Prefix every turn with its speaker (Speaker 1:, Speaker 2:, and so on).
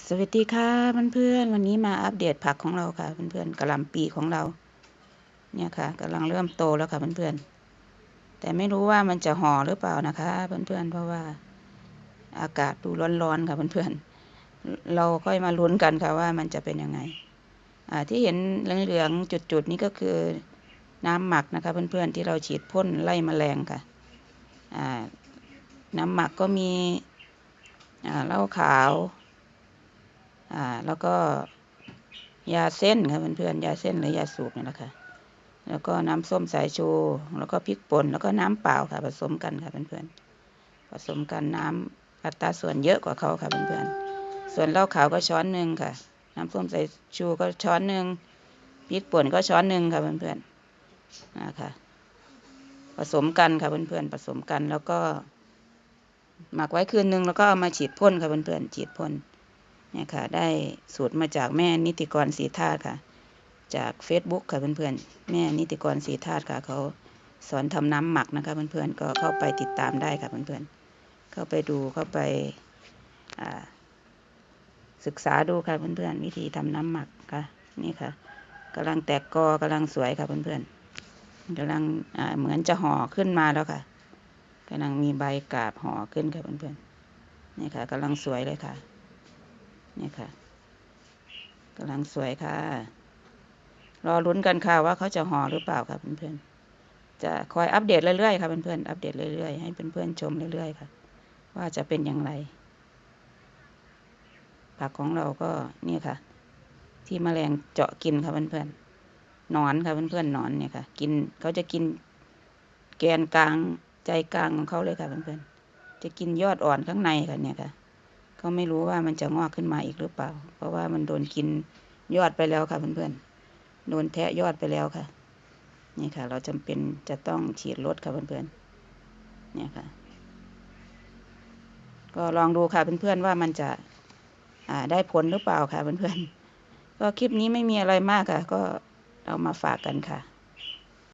Speaker 1: สวัสดีค่ะเพื่อนๆวันนี้มาอัปเดตผักของเราค่ะเพื่อนๆกระหลำปีของเรา เนี่ยค่ะกำลังเริ่มโตแล้วค่ะเพื่อนๆแต่ไม่รู้ว่ามันจะห่อหรือเปล่านะคะเพื่อนๆเพราะว่าอากาศดูร้อนๆค่ะเพื่อนๆเราค่อยมาลุ้นกันค่ะว่ามันจะเป็นยังไงอ่าที่เห็นเหลืองๆจุดๆนี้ก็คือน้ำหมักนะคะเพื่อนๆที่เราฉีดพ่นไล่แมลงค่ะอ่าน้ำหมักก็มีอ่าเหล้าขาว อ่า แล้วก็ยาเส้นค่ะเพื่อนๆยาเส้นหรือยาสูบนี่แหละค่ะ แล้วก็น้ำส้มสายชู แล้วก็พริกป่น แล้วก็น้ำเปล่าค่ะ ผสมกันค่ะเพื่อนๆ ผสมกันน้ำอัตราส่วนเยอะกว่าเขาค่ะเพื่อนๆ ส่วนเหล้าขาวก็ช้อนหนึ่งค่ะ น้ำส้มสายชูก็ช้อนหนึ่งพริกป่นก็ช้อนหนึ่งค่ะเพื่อนๆนะคะผสมกันค่ะเพื่อนๆ ผสมกันแล้วก็หมักไว้คืนนึงแล้วก็เอามาฉีดพ่นค่ะเพื่อนๆ ฉีดพ่น เนี่ยค่ะ ได้สูตรมาจากแม่นิติกรสีธาตุค่ะ จาก Facebook ค่ะเพื่อนๆ แม่นิติกรสีธาตุค่ะ เขาสอนทำน้ำหมักนะคะเพื่อนๆ ก็เข้าไปติดตามได้ค่ะเพื่อนๆ เข้าไปดูเข้าไปศึกษาดูค่ะเพื่อนๆ วิธีทำน้ำหมักค่ะ นี่ค่ะกำลังแตกกอกำลังสวยค่ะเพื่อนๆกำลังเหมือนจะห่อขึ้นมาแล้วค่ะกำลังมีใบกาบห่อขึ้นค่ะเพื่อนๆนี่ค่ะกำลังสวยเลยค่ะ นี่ค่ะกำลังสวยค่ะ รอลุ้นกันค่ะว่าเขาจะห่อหรือเปล่าค่ะเพื่อนๆ จะคอยอัปเดตเรื่อยๆค่ะเพื่อนๆ อัปเดตเรื่อยๆ ให้เพื่อนๆ ชมเรื่อยๆ ค่ะ ว่าจะเป็นอย่างไร ผักของเราก็เนี่ยค่ะ ที่แมลงเจาะกินค่ะเพื่อนๆนอนค่ะเพื่อนๆนอนเนี่ยค่ะ กินเขาจะกินแกนกลางใจกลางของเขาเลยค่ะเพื่อนๆ จะกินยอดอ่อนข้างในค่ะเนี่ยค่ะ ก็ไม่รู้ว่ามันจะงอกขึ้นมาอีกหรือเปล่า เพราะว่ามันโดนกินยอดไปแล้วค่ะเพื่อนๆ โดนแทะยอดไปแล้วค่ะ นี่ค่ะ เราจำเป็นจะต้องฉีดลดค่ะเพื่อนๆ เนี่ยค่ะ ก็ลองดูค่ะเพื่อนๆว่ามันจะได้ผลหรือเปล่าค่ะเพื่อนๆ ก็คลิปนี้ไม่มีอะไรมากค่ะ ก็เอามาฝากกันค่ะ